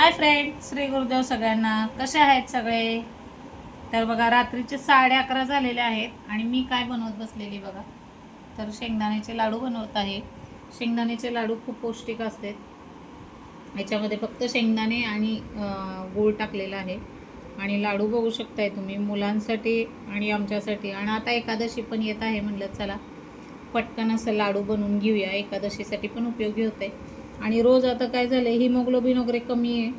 Hi friend Shri Gurudev सगळ्यांना. कसे आहेत सगळे? तर बघा रात्रीचे साडे अकरा झालेले आहेत आणि मी काय बनवत बसलेली बघा? तर शेंगदाण्याचे लाडू बनवत आहे. शेंगदाण्याचे लाडू खूप पौष्टिक असतात. याच्यामध्ये फक्त शेंगदाणे आणि गूळ टाकलेला आहे. आणि लाडू बघू शकताय तुम्ही मुलांसाठी आणि आमच्यासाठी. आणि आता एकादशी पण येत आहे म्हणलं चला पटकन असं लाडू बनवून घेऊया. एकादशीसाठी पण उपयोगी होते आणि रोज आता काय झालं हिमोग्लोबिन वगैरे कमी आहे.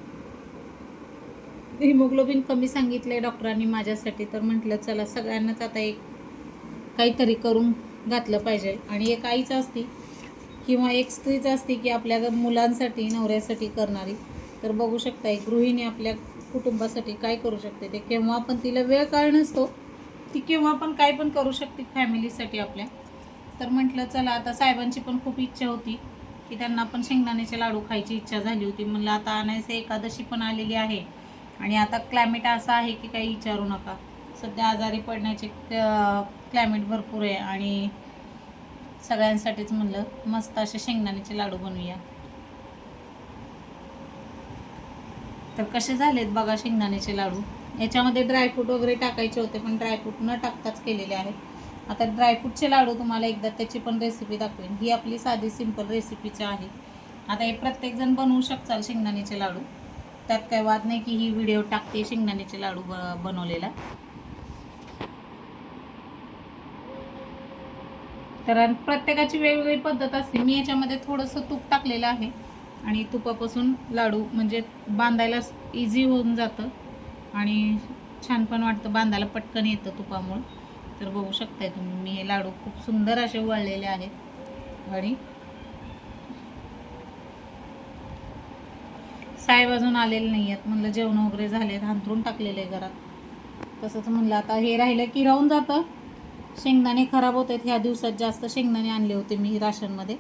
हिमोग्लोबिन कमी सांगितलं आहे डॉक्टरांनी माझ्यासाठी तर म्हटलं चला सगळ्यांनाच आता एक काहीतरी करून घातलं पाहिजे. आणि एक आईच असती किंवा एक स्त्रीच असती की आपल्या मुलांसाठी नवऱ्यासाठी करणारी तर बघू शकता एक गृहिणी आपल्या कुटुंबासाठी काय करू शकते ते. केव्हा पण तिला वेळ काळ नसतो ती केव्हा पण काय पण करू शकते फॅमिलीसाठी आपल्या. तर म्हटलं चला आता साहेबांची पण खूप इच्छा होती. की त्यांना पण शेंगदाण्याचे लाडू खायची इच्छा झाली होती. म्हणलं आता आणायचं एकादशी पण आलेली आहे. आणि आता क्लायमेट असं आहे की काही विचारू नका. सध्या आजारी पडण्याचे क्लायमेट भरपूर आहे. आणि सगळ्यांसाठीच म्हणलं मस्त असे शेंगदाण्याचे लाडू बनवूया. तर कसे झालेत बघा शेंगदाण्याचे लाडू? याच्यामध्ये ड्रायफ्रूट वगैरे टाकायचे होते पण ड्रायफ्रूट न टाकताच केलेले आहेत. आता ड्रायफ्रूटचे लाडू तुम्हाला एकदा त्याची पण रेसिपी दाखवेन. ही आपली साधी सिंपल रेसिपीची आहे. आता हे प्रत्येकजण बनवू शकचाल शेंगदाण्याचे लाडू. त्यात काय वाद नाही की ही व्हिडिओ टाकते शेंगदाण्याचे लाडू ब बनवलेला. तर प्रत्येकाची वेगवेगळी पद्धत असते. मी याच्यामध्ये थोडंसं तूप टाकलेलं आहे. आणि तुपापासून लाडू म्हणजे बांधायला इझी होऊन जातं. आणि छान पण वाटतं. बांधायला पटकन येतं तुपामुळं. तर बघू शकताय तुम्ही. मी हे लाडू खूप सुंदर असे वळलेले आहेत. आणि साहेब अजून आलेले नाही आहेत म्हणलं जेवण वगैरे झाले हांतरून टाकलेले घरात. तसंच म्हणलं आता हे राहिलं की राहून जातं. शेंगदाणे खराब होत आहेत ह्या दिवसात जास्त शेंगदाणे आणले होते मी राशनमध्ये.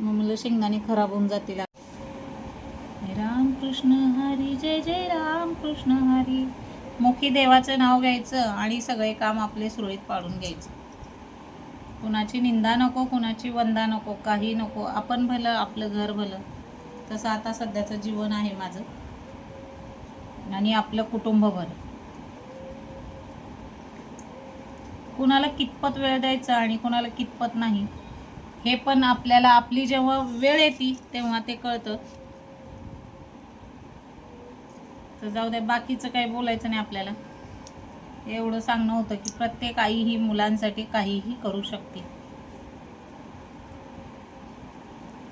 मग म्हणलं शेंगदाणे खराब होऊन जातील. रामकृष्ण हरी जय जय राम कृष्ण हरी. मुखी देवाचं नाव घ्यायचं आणि सगळे काम आपले सुरळीत पाडून घ्यायचं. कुणाची निंदा नको कुणाची वंदा नको काही नको आपण भलं आपलं घर भलं. तसं आता सध्याचं जीवन आहे माझं. आणि आपलं कुटुंब भलं. कुणाला कितपत वेळ द्यायचा आणि कुणाला कितपत नाही हे पण आपल्याला आपली जेव्हा वेळ येते तेव्हा ते कळतं. तर जाऊ द्या बाकीचं काही बोलायचं नाही आपल्याला. एवढं सांगणं होतं की प्रत्येक आई ही मुलांसाठी काहीही करू शकते.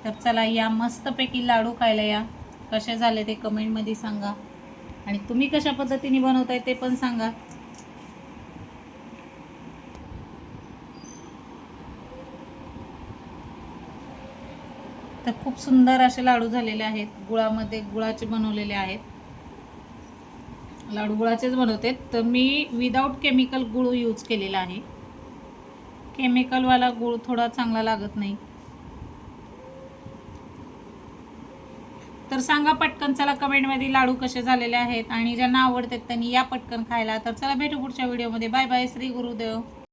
तर चला या मस्तपैकी लाडू खायला या. कसे झाले ते कमेंटमध्ये सांगा. आणि तुम्ही कशा पद्धतीने बनवताय ते पण सांगा. तर खूप सुंदर असे लाडू झालेले आहेत. गुळामध्ये गुळाचे बनवलेले आहेत. लाडू गुळाचेच बनवते. तर मी विदाऊट केमिकल गुळ यूज केलेला आहे. केमिकलवाला गुळ थोडा चांगला लागत नाही. तर सांगा पटकन चला कमेंटमध्ये लाडू कसे झालेले आहेत आणि ज्यांना आवडतात त्यांनी या पटकन खायला. तर चला भेटू पुढच्या व्हिडिओमध्ये बाय बाय श्री गुरुदेव.